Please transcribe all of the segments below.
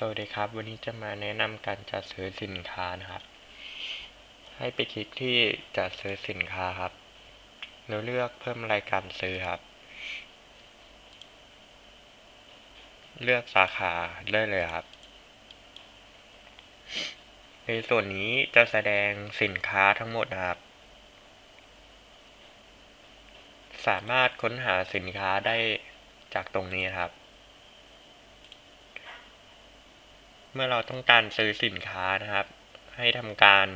สวัสดีครับ วันนี้จะมาแนะนำการจัดซื้อสินค้านะครับ ให้ไปคลิกที่จัดซื้อสินค้าครับ แล้วเลือกเพิ่มรายการซื้อครับ เลือกสาขาได้เลยครับ ในส่วนนี้จะแสดงสินค้าทั้งหมดนะครับ สามารถค้นหาสินค้าได้จากตรงนี้ครับ เมื่อเราต้องการซื้อสินค้านะครับ ให้ทำการ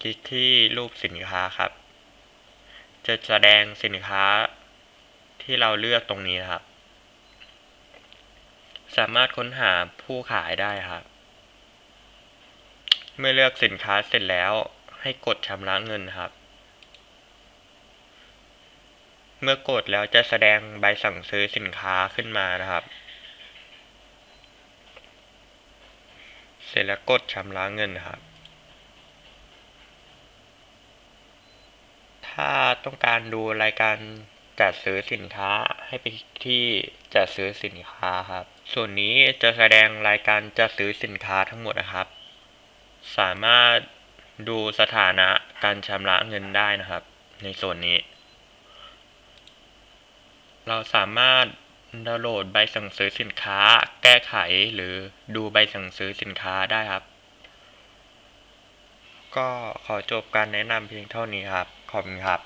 คลิกที่รูปสินค้าครับ จะแสดงสินค้าที่เราเลือกตรงนี้นะครับ สามารถค้นหาผู้ขายได้ครับ เมื่อเลือกสินค้าเสร็จแล้วให้กดชำระเงินครับ เมื่อกดแล้วจะแสดงใบสั่งซื้อสินค้าขึ้นมานะครับ สร็จแล้วกดชำระเงินครับ ถ้าต้องการดูรายการจัดซื้อสินค้าให้ไปที่จัดซื้อสินค้าครับ ส่วนนี้จะแสดงรายการจัดซื้อสินค้าทั้งหมดนะครับ สามารถดูสถานะการชำระเงินได้นะครับ ในส่วนนี้ เราสามารถ ดาวน์โหลดใบสั่งซื้อสินค้า แก้ไขหรือดูใบสั่งซื้อสินค้าได้ครับ ก็ขอจบการแนะนำเพียงเท่านี้ครับ ขอบคุณครับ